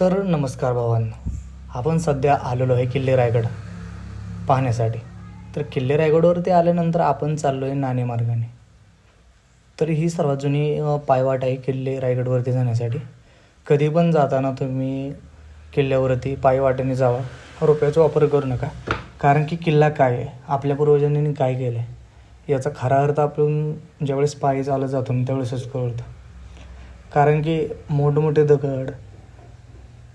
तर नमस्कार भावांनो आपण सध्या आलेलो आहे किल्ले रायगड पाहण्यासाठी. तर किल्ले रायगडवरती आल्यानंतर आपण चाललो आहे नाणे मार्गाने. तर ही सर्वात जुनी पायवाट आहे किल्ले रायगडवरती जाण्यासाठी. कधी पण जाताना तुम्ही किल्ल्यावरती पायवाटेने जावा. रुपयाचा वापर करू नका. कारण की किल्ला काय आहे? आपल्या पूर्वजांनी काय केलं आहे याचा खरा अर्थ आपण ज्यावेळेस पायी चालत जातो त्यावेळेसच कळतं. कारण की मोठमोठे दगड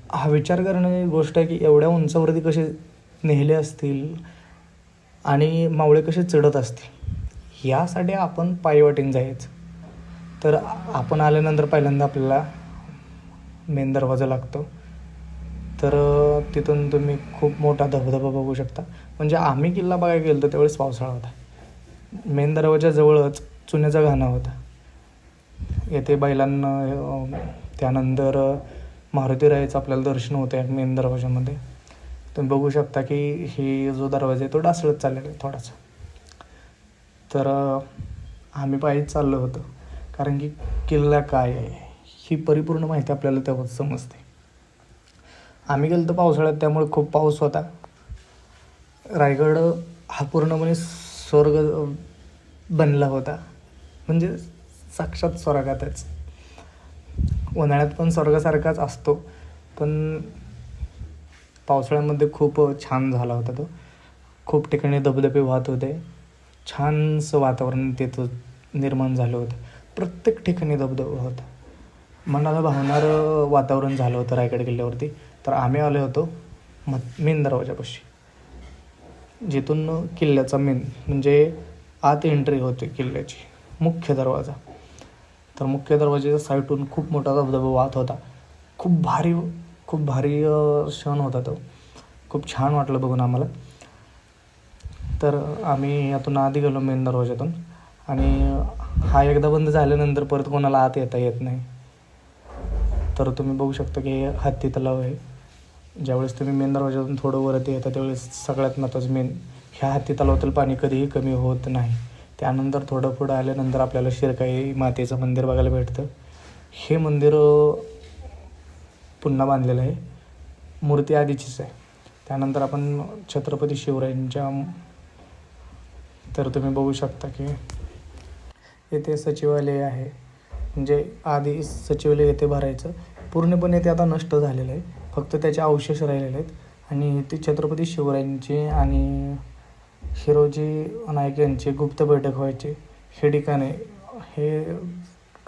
हा विचार करण्याची गोष्ट आहे की एवढ्या उंचावरती कसे नेले असतील आणि मावळे कसे चढत असतील यासाठी आपण पायवाटेन जायचं. तर आपण आल्यानंतर पहिल्यांदा आपल्याला मेन दरवाजा लागतो. तर तिथून तुम्ही खूप मोठा धबधबा बघू शकता. म्हणजे आम्ही किल्ला बघायला गेलो तर त्यावेळेस पावसाळा होता. मेन दरवाजाजवळच चुन्याचा घाणा होता. येथे बैलांना त्यानंतर मारुती रायचं आपल्याला दर्शन होतं आहे मेन दरवाजामध्ये तुम्ही बघू शकता की हे जो दरवाजा आहे तो डासळत चाललेला आहे थोडासा. तर आम्ही पायीच चाललं होतं. कारण की किल्ला काय आहे ही परिपूर्ण माहिती आपल्याला तेव्हाच समजते. आम्ही गेलो तर पावसाळ्यात त्यामुळे खूप पाऊस होता. रायगड हा पूर्णपणे स्वर्ग बनला होता. म्हणजे साक्षात स्वर्गातच. उन्हाळ्यात पण स्वर्गासारखाच असतो. पण पावसाळ्यामध्ये खूप छान झाला होता तो. खूप ठिकाणी धबधबे वाहत होते. छानसं वातावरण तिथं निर्माण झालं होतं. प्रत्येक ठिकाणी धबधबा होता. मनाला भावणारं वातावरण झालं होतं रायगड किल्ल्यावरती. तर आम्ही आलो होतो म मेन दरवाजापाशी जिथून किल्ल्याचा मेन म्हणजे आत एंट्री होते किल्ल्याची. मुख्य दरवाजा. तर मुख्य दरवाजेच्या साईडून खूप मोठा धबधबा वाहत होता. खूप भारी खूप भारी क्षण होता तो. खूप छान वाटलं बघून आम्हाला. तर आम्ही यातून आधी गेलो मेन दरवाजातून आणि हा एकदा बंद झाल्यानंतर परत कोणाला आत येता येत नाही. तर तुम्ही बघू शकता की हे हत्ती तलाव आहे. ज्यावेळेस तुम्ही मेन दरवाजातून थोडं वरती येता त्यावेळेस सगळ्यात महत्त्वाचं मेन ह्या हत्ती तलावातील पाणी कधीही कमी होत नाही. त्यानंतर थोडं पुढं आल्यानंतर आपल्याला शिरकाई मातेचं मंदिर बघायला भेटतं. हे मंदिर पुन्हा बांधलेलं आहे. मूर्ती आधीचीच आहे. त्यानंतर आपण छत्रपती शिवरायांच्या तर तुम्ही बघू शकता की येथे सचिवालय आहे. म्हणजे आधी सचिवालय येथे भरायचं. पूर्णपणे ते आता नष्ट झालेलं आहे. फक्त त्याचे अवशेष राहिलेले आहेत. आणि ते छत्रपती शिवरायांचे आणि हिरोजी नाईक यांचे गुप्त बैठक व्हायचे. हे ठिकाण आहे हे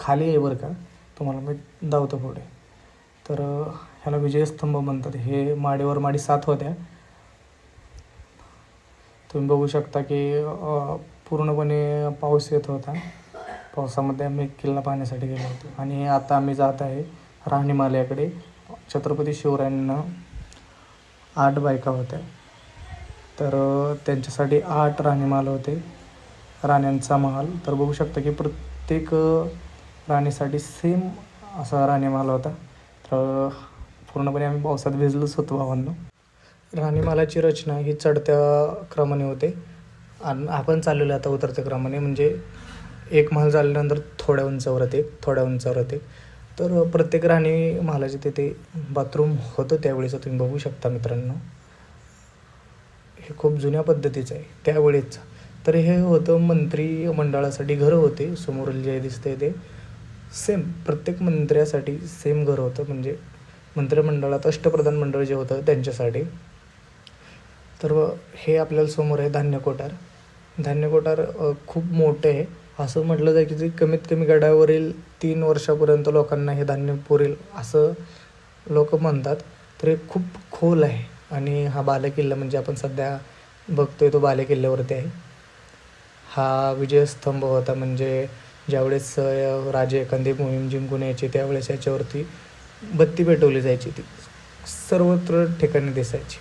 खाली आहे बरं का तुम्हाला मी दावतो पुढे. तर ह्याला विजयस्तंभ म्हणतात. हे माडीवर माडी सात होत्या. तुम्ही बघू शकता की पूर्णपणे पाऊस येत होता. पावसामध्ये आम्ही किल्ला पाहण्यासाठी गेलो होतो. आणि आता आम्ही जात आहे राणीमाल्याकडे छत्रपती शिवरायांना आठ बायका होत्या. तर त्यांच्यासाठी आठ राणीमाल होते. राण्यांचा महाल. तर बघू शकता की प्रत्येक राणीसाठी सेम असा राणीमाल होता. तर पूर्णपणे आम्ही पावसात भिजलोच होतो भावांनो. राणीमालाची रचना ही चढत्या क्रमाने होते. आणि आपण चाललेलो आता उतरत्या क्रमाने. म्हणजे एक महाल झाल्यानंतर थोड्या उंचावर येते थोड्या उंचावर येते तर प्रत्येक राणी महालाचे तिथे बाथरूम होतं त्यावेळेचं तुम्ही बघू शकता मित्रांनो. हे खूप जुन्या पद्धतीचं आहे त्यावेळेचं. तर हे होतं मंत्री मंडळासाठी घरं होते समोरील जे दिसतंय ते. सेम प्रत्येक मंत्र्यासाठी सेम घर होतं म्हणजे मंत्रिमंडळात अष्टप्रधान मंडळ जे होतं त्यांच्यासाठी. तर हे आपल्याला समोर आहे धान्य कोठार. धान्य कोठार खूप मोठे आहे. असं म्हटलं जाईल की ते कमीत कमी गडावरील तीन वर्षापर्यंत लोकांना हे धान्य पुरेल असं लोक म्हणतात. तर हे खूप खोल आहे. आणि हा बालेकिल्ला म्हणजे आपण सध्या बघतोय तो बालेकिल्ल्यावरती आहे. हा विजयस्तंभ होता म्हणजे ज्यावेळेस राजे एखादी मोहीम जिंकून यायचे त्यावेळेस याच्यावरती बत्ती पेटवली जायची ती. सर्वत्र ठिकाणी दिसायची.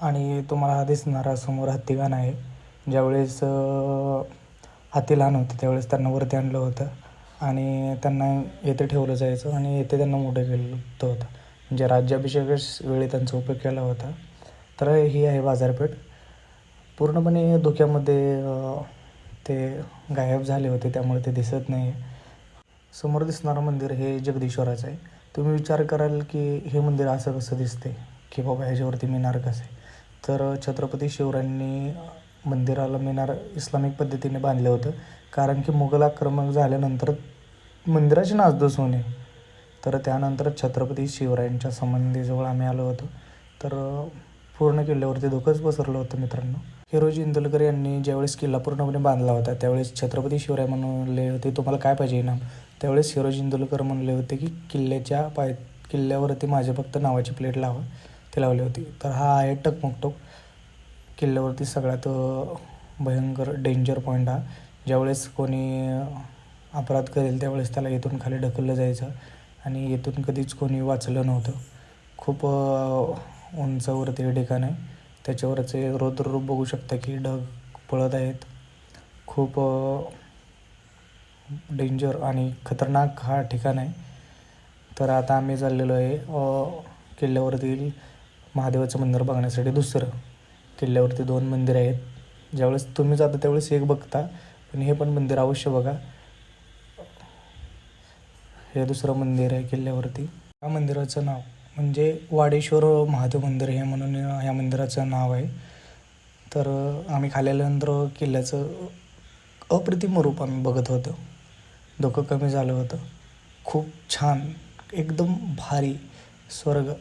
आणि तुम्हाला हा दिसणारा समोर हत्तीगाण आहे. ज्यावेळेस हाती हत्ती लहान होते त्यावेळेस त्यांना वरती आणलं होतं. आणि त्यांना येथे ठेवलं जायचं आणि येथे त्यांना मोठं केलं होतं. म्हणजे राज्याभिषेकास वेळी त्यांचा उपयोग केला होता. तर ही आहे बाजारपेठ. पूर्णपणे धुक्यामध्ये ते गायब झाले होते त्यामुळे ते दिसत नाही समोर दिसणारं मंदिर हे जगदीश्वराचं आहे. तुम्ही विचार कराल की हे मंदिर असं कसं दिसते? की बाबा ह्याच्यावरती मिनार कसं आहे? तर छत्रपती शिवरायांनी मंदिराला मिनार इस्लामिक पद्धतीने बांधलं होतं. कारण की मुघल आक्रमक झाल्यानंतर मंदिराची नासधूस होणे तर त्यानंतर छत्रपती शिवरायांच्या संबंधीजवळ आम्ही आलो होतो. तर पूर्ण किल्ल्यावरती धोकंच पसरलं होतं मित्रांनो. हिरोजी इंदुलकर यांनी ज्यावेळेस किल्ला पूर्णपणे बांधला होता त्यावेळेस छत्रपती शिवराय म्हणले होते तुम्हाला काय पाहिजे इनाम? त्यावेळेस हिरोजी इंदुलकर म्हणले होते की किल्ल्याच्या पाय किल्ल्यावरती माझ्या फक्त नावाची प्लेट लावा. ते लावली होती. तर हा आहे टकमकटोक किल्ल्यावरती सगळ्यात भयंकर डेंजर पॉईंट हा. ज्यावेळेस कोणी अपराध करेल त्यावेळेस त्याला इथून खाली ढकललं जायचं. आणि येथून कधीच कोणी वाचलं नव्हतं. खूप उंचावरती हे ठिकाण आहे. त्याच्यावरचे रौद्ररूप बघू शकता की ढग पळत आहेत. खूप डेंजर आणि खतरनाक हा ठिकाण आहे. तर आता आम्ही चाललेलो आहे किल्ल्यावरती महादेवाचं मंदिर बघण्यासाठी दुसरं किल्ल्यावरती दोन मंदिर आहेत. ज्यावेळेस तुम्ही जाता त्यावेळेस एक बघता पण हे पण मंदिर अवश्य बघा. हे दुसरं मंदिर आहे किल्ल्यावरती. या मंदिराचं नाव म्हणजे वाडेश्वर महादेव मंदिर हे म्हणून या मंदिराचं नाव आहे. तर आम्ही खाली आल्यानंतर किल्ल्याचं अप्रतिम रूप आम्ही बघत होतो. धोकं कमी झालं होतं. खूप छान एकदम भारी स्वर्ग.